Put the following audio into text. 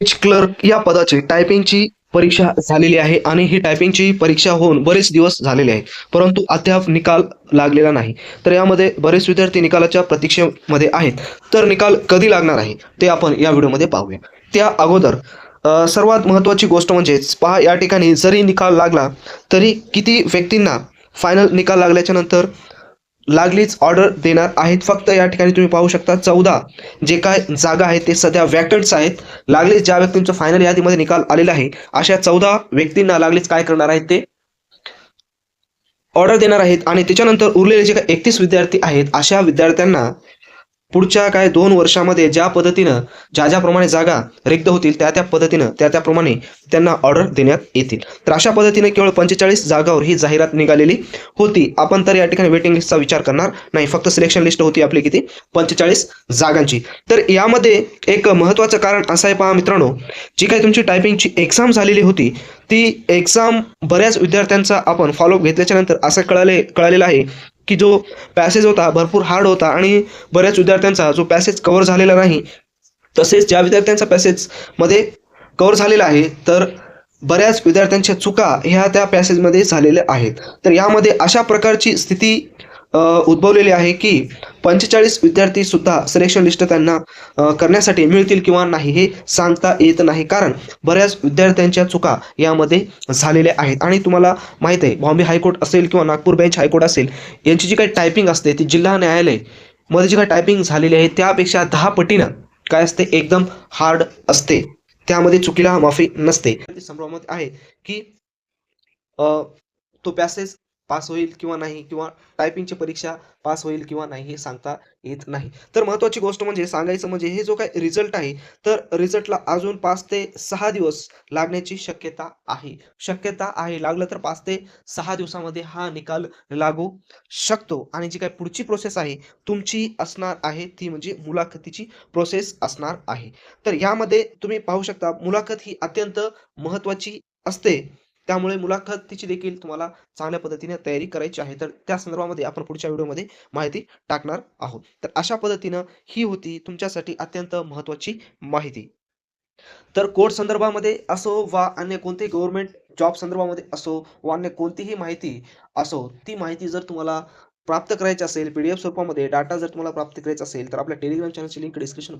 Clerk या पदाची टायपिंगची परीक्षा झालेली आहे आणि ही टायपिंगची परीक्षा होऊन बरेच दिवस झालेले आहे परंतु अद्याप निकाल लागलेला नाही. तर यामध्ये बरेच विद्यार्थी निकालाच्या प्रतीक्षेमध्ये आहेत. तर निकाल कधी लागणार आहे? ते आपण या व्हिडिओमध्ये पाहूया. त्या अगोदर सर्वात महत्त्वाची गोष्ट म्हणजेच पहा या ठिकाणी जरी निकाल लागला तरी किती व्यक्तींना फायनल निकाल लागल्याच्या नंतर लागलीच ऑर्डर देणार आहेत. फक्त या ठिकाणी तुम्ही पाहू शकता चौदा जे काय जागा आहेत ते सध्या वॅकंट्स आहेत. लागलीच ज्या व्यक्तींचं फायनल यादीमध्ये निकाल आलेला आहे अशा चौदा व्यक्तींना लागलीच काय करणार आहेत ते? ऑर्डर देणार आहेत. आणि त्याच्यानंतर उरलेले जे काही एकतीस विद्यार्थी आहेत अशा विद्यार्थ्यांना पुढच्या काय दोन वर्षामध्ये ज्या पद्धतीनं ज्या ज्याप्रमाणे जागा रिक्त होतील त्या त्या पद्धतीनं त्या त्याप्रमाणे त्यांना ऑर्डर देण्यात येतील. तर अशा पद्धतीने केवळ पंचेचाळीस जागावर ही जाहिरात निघालेली होती. आपण तर या ठिकाणी वेटिंग लिस्टचा विचार करणार नाही. फक्त सिलेक्शन लिस्ट होती आपली किती? पंचेचाळीस जागांची. तर यामध्ये एक महत्त्वाचं कारण असं आहे पहा मित्रांनो जी काही तुमची टायपिंगची एक्झाम झालेली होती ती एक्झाम बऱ्याच विद्यार्थ्यांचा आपण फॉलोअप घेतल्याच्या नंतर असं कळाले कळालेलं आहे की जो पॅसेज होता भरपूर हार्ड होता आणि बऱ्याच विद्यार्थ्यांचा जो पॅसेज कव्हर झालेला नाही तसेच ज्या विद्यार्थ्यांचा पॅसेजमध्ये कव्हर झालेला आहे तर बऱ्याच विद्यार्थ्यांच्या चुका ह्या त्या पॅसेजमध्ये झालेल्या आहेत. तर यामध्ये अशा प्रकारची स्थिती उद्भवलेली आहे की पंचेचाळीस विद्यार्थी सुद्धा सिलेक्शन लिस्ट त्यांना करण्यासाठी मिळतील किंवा नाही हे सांगता येत नाही. कारण बऱ्याच विद्यार्थ्यांच्या चुका यामध्ये झालेल्या आहेत. आणि तुम्हाला माहीत आहे बॉम्बे हायकोर्ट असेल किंवा नागपूर बेंच हायकोर्ट असेल यांची जी काही टायपिंग असते ती जिल्हा न्यायालयमध्ये जी काही टायपिंग झालेली आहे त्यापेक्षा दहा पटीनं काय असते एकदम हार्ड असते. त्यामध्ये चुकीला माफी नसते. संभ्रमात आहे की तो पॅसेज पास होईल किंवा नाही किंवा टायपिंगची परीक्षा पास होईल किंवा नाही हे सांगता येत नाही. तर महत्त्वाची गोष्ट म्हणजे सांगायचं म्हणजे हे जो काही रिझल्ट आहे तर रिझल्टला अजून पाच ते सहा दिवस लागण्याची शक्यता आहे. शक्यता आहे लागलं तर पाच ते सहा दिवसामध्ये हा निकाल लागू शकतो. आणि जी काही पुढची प्रोसेस आहे तुमची असणार आहे ती म्हणजे मुलाखतीची प्रोसेस असणार आहे. तर यामध्ये तुम्ही पाहू शकता मुलाखत ही अत्यंत महत्त्वाची असते. त्यामुळे मुलाखतीची देखील तुम्हाला चांगल्या पद्धतीने तयारी करायची आहे. तर त्या संदर्भामध्ये आपण पुढच्या व्हिडिओमध्ये माहिती टाकणार आहोत. तर अशा पद्धतीनं ही होती तुमच्यासाठी अत्यंत महत्त्वाची माहिती. तर कोर्स संदर्भामध्ये असो वा अन्य कोणतेही गव्हर्नमेंट जॉब संदर्भामध्ये असो वा अन्य कोणतीही माहिती असो ती माहिती जर तुम्हाला प्राप्त करायची असेल पी डी एफ स्वरूपामध्ये डाटा जर तुम्हाला प्राप्त करायचा असेल तर आपल्या टेलिग्राम चॅनलची लिंक डिस्क्रिप्शन